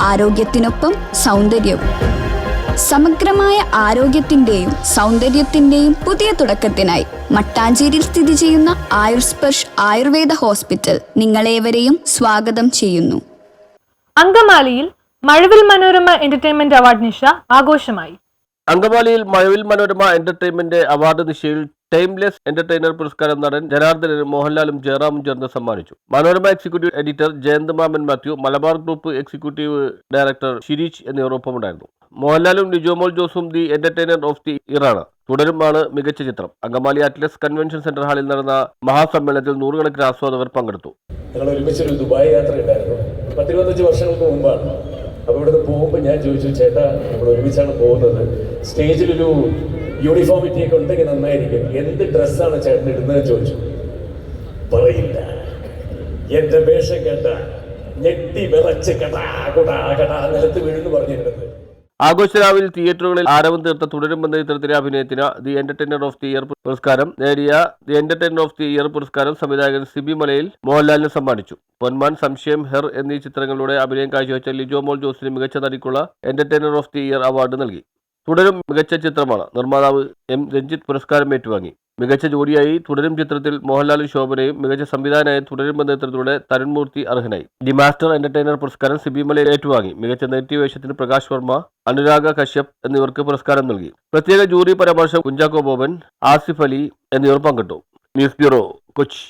ആരോഗ്യത്തിനൊപ്പം സൗന്ദര്യവും. സമഗ്രമായ ആരോഗ്യത്തിന്റെയും സൗന്ദര്യത്തിന്റെയും പുതിയ തുടക്കത്തിനായി മട്ടാഞ്ചേരിയിൽ സ്ഥിതി ചെയ്യുന്ന ആയുർസ്പർഷ് ആയുർവേദ ഹോസ്പിറ്റൽ നിങ്ങളേവരെയും സ്വാഗതം ചെയ്യുന്നു. അങ്കമാലിയിൽ മഴവിൽ മനോരമ എന്റർടൈൻമെന്റ് അവാർഡ് നിഷ ആഘോഷമായി. അങ്കമാലിയിൽ മഴവിൽ മനോരമ എന്റർടൈൻമെന്റ് അവാർഡ് നിശയിൽ ടൈംലെസ് എന്റർടൈനർ പുരസ്കാരം നടൻ ജനാർദ്ദനും മോഹൻലാലും ജയറാമും ചേർന്ന് സമ്മാനിച്ചു. Manorama executive editor Jayant Mammen Mathew Malabar group executive director Shirish എന്നിവരൊപ്പമുണ്ടായിരുന്നു മോഹൻലാലും നിജോമോൾ ജോസും ദി എന്റർടൈനർ ഓഫ് ദി ഇറാണ്. തുടരുമാണ് മികച്ച ചിത്രം. അങ്കമാലി അറ്റ്ലസ് കൺവെൻഷൻ സെന്റർ ഹാളിൽ നടന്ന മഹാസമ്മേളനത്തിൽ നൂറുകണക്കിന് ആസ്വാദകർ പങ്കെടുത്തു. ഞങ്ങൾ ഒരുമിച്ചൊരു ദുബായ് യാത്ര ഉണ്ടായിരുന്നു പത്തിരുപത്തഞ്ച് വർഷങ്ങൾക്ക് മുമ്പാണ്. അപ്പോൾ ഇവിടുന്ന് പോകുമ്പോൾ ഞാൻ ചോദിച്ചു ചേട്ടാ നമ്മൾ ഒരുമിച്ചാണ് പോകുന്നത്. സ്റ്റേജിലൊരു യൂണിഫോമിറ്റി ഒക്കെ ഉണ്ടെങ്കിൽ നന്നായിരിക്കും. എന്ത് ഡ്രസ്സാണ് ചേട്ടൻ ഇടുന്നതെന്ന് ചോദിച്ചു. പറയില്ല. എന്റെ വേഷം കേട്ട. ഞെട്ടി വിറച്ച് കടാ കുടാ കടാ നിലത്ത് വീഴുന്നു പറഞ്ഞിരുന്നത്. ആഘോഷരാവിൽ തിയേറ്ററുകളിൽ ആരവം തീർത്ത തുടരും എന്ന ചിത്രത്തിലെ അഭിനയത്തിന് the entertainer of the year പുരസ്കാരം നേടിയ the entertainer of the year പുരസ്കാരം സംവിധായകൻ സിബി മലയിൽ മോഹൻലാലിന് സമ്മാനിച്ചു. പൊന്മാൻ സംശയം ഹെർ എന്നീ ചിത്രങ്ങളിലൂടെ അഭിനയം കാഴ്ചവെച്ച ലിജോ മോൾ ജോസിന് മികച്ച നടിക്കുള്ള entertainer of the year award നൽകി. തുടരും മികച്ച ചിത്രമാണ്. നിർമ്മാതാവ് എം രഞ്ജിത്ത് പുരസ്കാരം ഏറ്റുവാങ്ങി. മികച്ച ജോഡിയായി തുടരും ചിത്രത്തിൽ മോഹൻലാലും ശോഭനയും മികച്ച സംവിധാനമായി തുടരും എന്ന ചിത്രത്തിലൂടെ തരുൺമൂർത്തി അർഹനായി. ദി മാസ്റ്റർ എന്റർടൈനർ പുരസ്കാരം സിബി മലയിൽ ഏറ്റുവാങ്ങി. മികച്ച നെഗറ്റീവ് വേഷത്തിന് പ്രകാശ് വർമ്മ അനുരാഗ കശ്യപ് എന്നിവർക്ക് പുരസ്കാരം നൽകി. പ്രത്യേക ജൂറി പരാമർശം കുഞ്ചാക്കോ ബോബൻ ആസിഫ് അലി എന്നിവർ പങ്കിട്ടു. News bureau Kochi.